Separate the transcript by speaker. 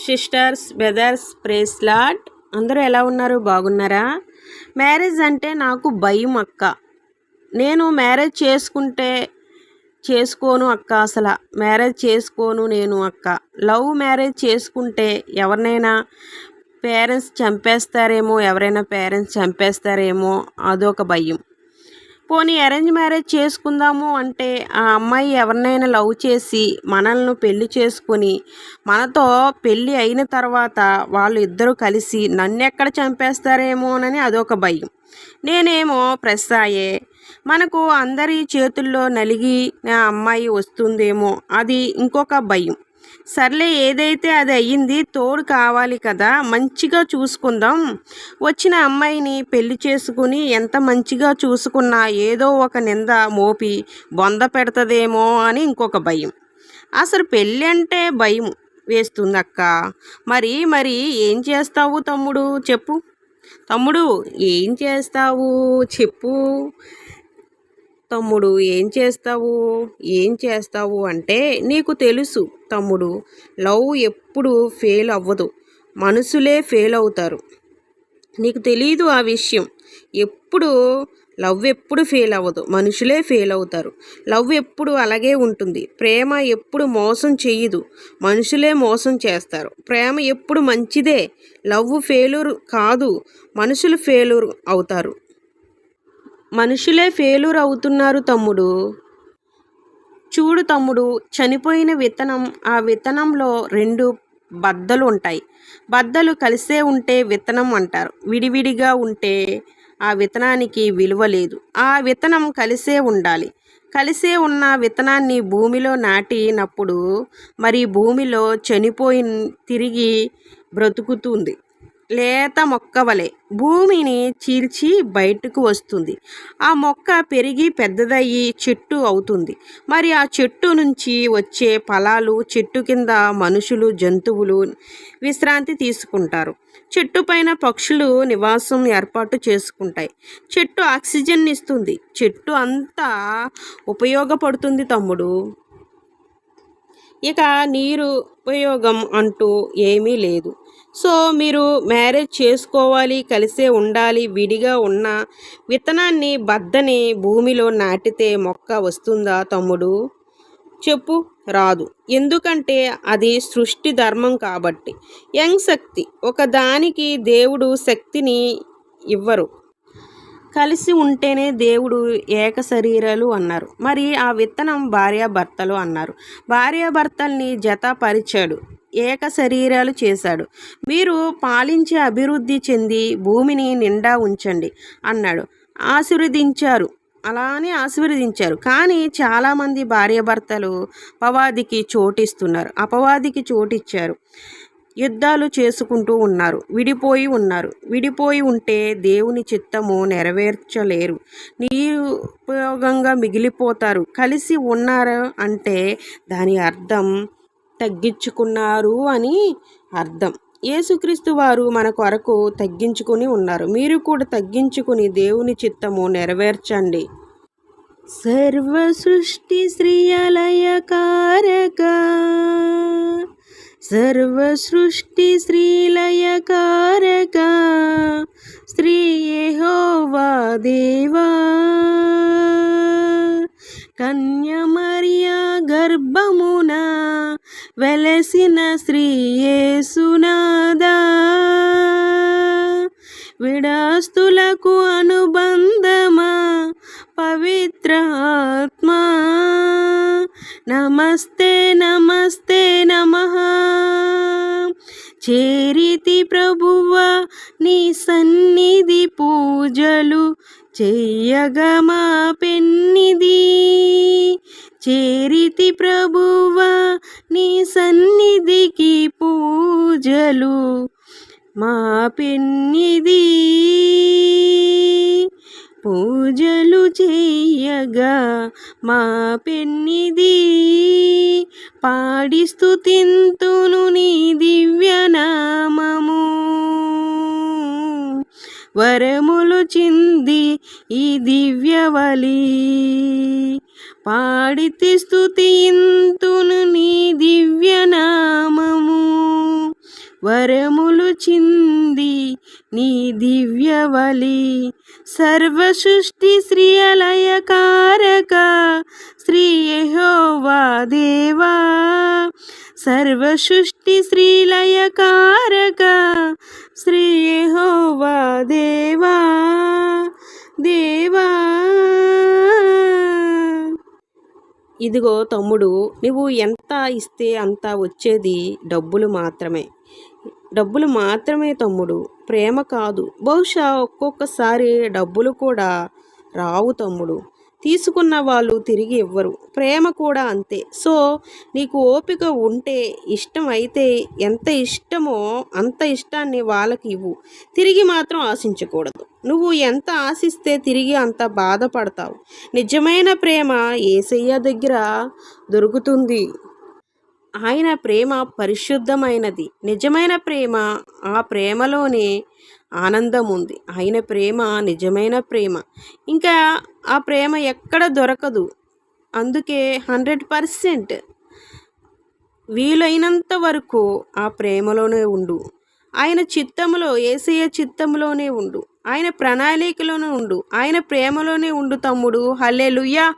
Speaker 1: Sisters brothers praise lot అందరూ ఎలా ఉన్నారు? బాగున్నారా? మ్యారేజ్ అంటే నాకు భయం అక్క. నేను మ్యారేజ్ చేసుకుంటే చేసుకోను అక్క అసలు. మ్యారేజ్ చేసుకోను నేను అక్క. లవ్ మ్యారేజ్ చేసుకుంటే ఎవరినైనా పేరెంట్స్ చంపేస్తారేమో ఎవరైనా పేరెంట్స్ చంపేస్తారేమో అదొక భయం. పోనీ అరేంజ్ మ్యారేజ్ చేసుకుందాము అంటే ఆ అమ్మాయి ఎవరినైనా లవ్ చేసి మనల్ని పెళ్ళి చేసుకుని మనతో పెళ్ళి అయిన తర్వాత వాళ్ళు ఇద్దరు కలిసి నన్ను ఎక్కడ చంపేస్తారేమోనని అదొక భయం. నేనేమో ప్రస్తాయే మనకు అందరి చేతుల్లో నలిగి నా అమ్మాయి వస్తుందేమో అది ఇంకొక భయం. సర్లే ఏదైతే అది అయ్యింది తోడు కావాలి కదా మంచిగా చూసుకుందాం. వచ్చిన అమ్మాయిని పెళ్ళి చేసుకుని ఎంత మంచిగా చూసుకున్నా ఏదో ఒక నింద మోపి బొంద పెడతదేమో అని ఇంకొక భయం. అసలు పెళ్ళి అంటే భయం వేస్తుంది అక్క మరి మరి ఏం చేస్తావు తమ్ముడు? చెప్పు. తమ్ముడు ఏం చేస్తావు? చెప్పు. తమ్ముడు ఏం చేస్తావు? ఏం చేస్తావు? అంటే నీకు తెలుసు తమ్ముడు లవ్ ఎప్పుడు ఫెయిల్ అవ్వదు. మనుషులే ఫెయిల్ అవుతారు. నీకు తెలియదు ఆ విషయం. ఎప్పుడు లవ్ ఎప్పుడు ఫెయిల్ అవ్వదు. మనుషులే ఫెయిల్ అవుతారు. లవ్ ఎప్పుడు అలాగే ఉంటుంది. ప్రేమ ఎప్పుడు మోసం చేయదు. మనుషులే మోసం చేస్తారు. ప్రేమ ఎప్పుడు మంచిదే. లవ్ ఫెయిల్యూర్ కాదు. మనుషులు ఫెయిల్యూర్ అవుతారు. మనుషులే ఫెయిల్యూర్ అవుతున్నారు తమ్ముడు. చూడు తమ్ముడు చనిపోయిన విత్తనం ఆ విత్తనంలో రెండు బద్దలు ఉంటాయి. బద్దలు కలిసే ఉంటే విత్తనం అంటారు. విడివిడిగా ఉంటే ఆ విత్తనానికి విలువ లేదు. ఆ విత్తనం కలిసే ఉండాలి. కలిసే ఉన్న విత్తనాన్ని భూమిలో నాటినప్పుడు మరి భూమిలో చనిపోయి తిరిగి బ్రతుకుతుంది. లేత మొక్క వలె భూమిని చీల్చి బయటకు వస్తుంది. ఆ మొక్క పెరిగి పెద్దదయ్యి చెట్టు అవుతుంది. మరి ఆ చెట్టు నుంచి వచ్చే ఫలాలు చెట్టు కింద మనుషులు జంతువులు విశ్రాంతి తీసుకుంటారు. చెట్టు పైన పక్షులు నివాసం ఏర్పాటు చేసుకుంటాయి. చెట్టు ఆక్సిజన్ ఇస్తుంది. చెట్టు అంతా ఉపయోగపడుతుంది తమ్ముడు. ఇక నీరు ఉపయోగం అంటూ ఏమీ లేదు. సో మీరు మ్యారేజ్ చేసుకోవాలి కలిసే ఉండాలి విడిగా ఉన్న విత్తనాన్ని బద్దని భూమిలో నాటితే మొక్క వస్తుందా తమ్ముడు? చెప్పు రాదు. ఎందుకంటే అది సృష్టి ధర్మం కాబట్టి. యంగ్ శక్తి ఒకదానికి దేవుడు శక్తిని ఇవ్వరు. కలిసి ఉంటేనే దేవుడు ఏక శరీరాలు అన్నారు. మరి ఆ విత్తనం భార్యాభర్తలు అన్నారు. భార్యాభర్తల్ని జతపరిచాడు ఏక శరీరాలు చేశాడు. మీరు పాలించి అభివృద్ధి చెంది భూమిని నిండా ఉంచండి అన్నాడు. ఆశీర్వదించారు. అలానే ఆశీర్వదించారు. కానీ చాలామంది భార్యాభర్తలు అపవాదికి చోటిస్తున్నారు. అపవాదికి చోటిచ్చారు. యుద్ధాలు చేసుకుంటూ ఉన్నారు. విడిపోయి ఉన్నారు. విడిపోయి ఉంటే దేవుని చిత్తము నెరవేర్చలేరు. నిరుపయోగంగా మిగిలిపోతారు. కలిసి ఉన్నారు అంటే దాని అర్థం తగ్గించుకున్నారు అని అర్థం. యేసుక్రీస్తు వారు మన కొరకు తగ్గించుకుని ఉన్నారు. మీరు కూడా తగ్గించుకుని దేవుని చిత్తము నెరవేర్చండి. సర్వ సృష్టి శ్రీయలయకారక సర్వ సృష్టి శ్రీలయకారక స్త్రీ యెహోవా దేవా. కన్యమర్యా గర్భమున వెలసిన శ్రీయేసునాదా విడాస్తులకు అనుబంధమా? పవిత్ర ఆత్మా నమస్తే నమస్తే నమ. చేరితి ప్రభువ నీ సన్నిధి పూజలు చెయ్యగమా పెన్నిది చేరితి ప్రభువ నీ సన్నిధికి పూజలు మా పెన్నిది పూజలు చెయ్యగా మా పెన్నిది పాడిస్తూ తింతును నీ దివ్యనామము. వరములు చింది ఈ దివ్యవలి పాడితి స్తుతింతును నీ దివ్యనామము. వరములు చింది నీ దివ్యవలి సర్వ సృష్టి శ్రీయలయకారక శ్రీయహోవా దేవా. సర్వ సృష్టి ఇదిగో తమ్ముడు నువ్వు ఎంత ఇస్తే అంత వచ్చేది డబ్బులు మాత్రమే. డబ్బులు మాత్రమే తమ్ముడు ప్రేమ కాదు. బహుశా ఒక్కొక్కసారి డబ్బులు కూడా రావు తమ్ముడు. తీసుకున్న వాళ్ళు తిరిగి ఇవ్వరు ప్రేమ కూడా అంతే. సో నీకు ఓపిక ఉంటే ఇష్టం అయితే ఎంత ఇష్టమో అంత ఇష్టాన్ని వాళ్ళకి ఇవ్వు. తిరిగి మాత్రం ఆశించకూడదు. నువ్వు ఎంత ఆశిస్తే తిరిగి అంత బాధపడతావు. నిజమైన ప్రేమ ఏసయ్య దగ్గర దొరుకుతుంది. ఆయన ప్రేమ పరిశుద్ధమైనది. నిజమైన ప్రేమ ఆ ప్రేమలోనే ఆనందం ఉంది. ఆయన ప్రేమ నిజమైన ప్రేమ. ఇంకా ఆ ప్రేమ ఎక్కడ దొరకదు. అందుకే హండ్రెడ్ పర్సెంట్ వీలైనంత వరకు ఆ ప్రేమలోనే ఉండు. ఆయన చిత్తములో ఏసయ్య చిత్తంలోనే ఉండు. ఆయన ప్రణాళికలోనే ఉండు. ఆయన ప్రేమలోనే ఉండు తమ్ముడు. హల్లెలూయా!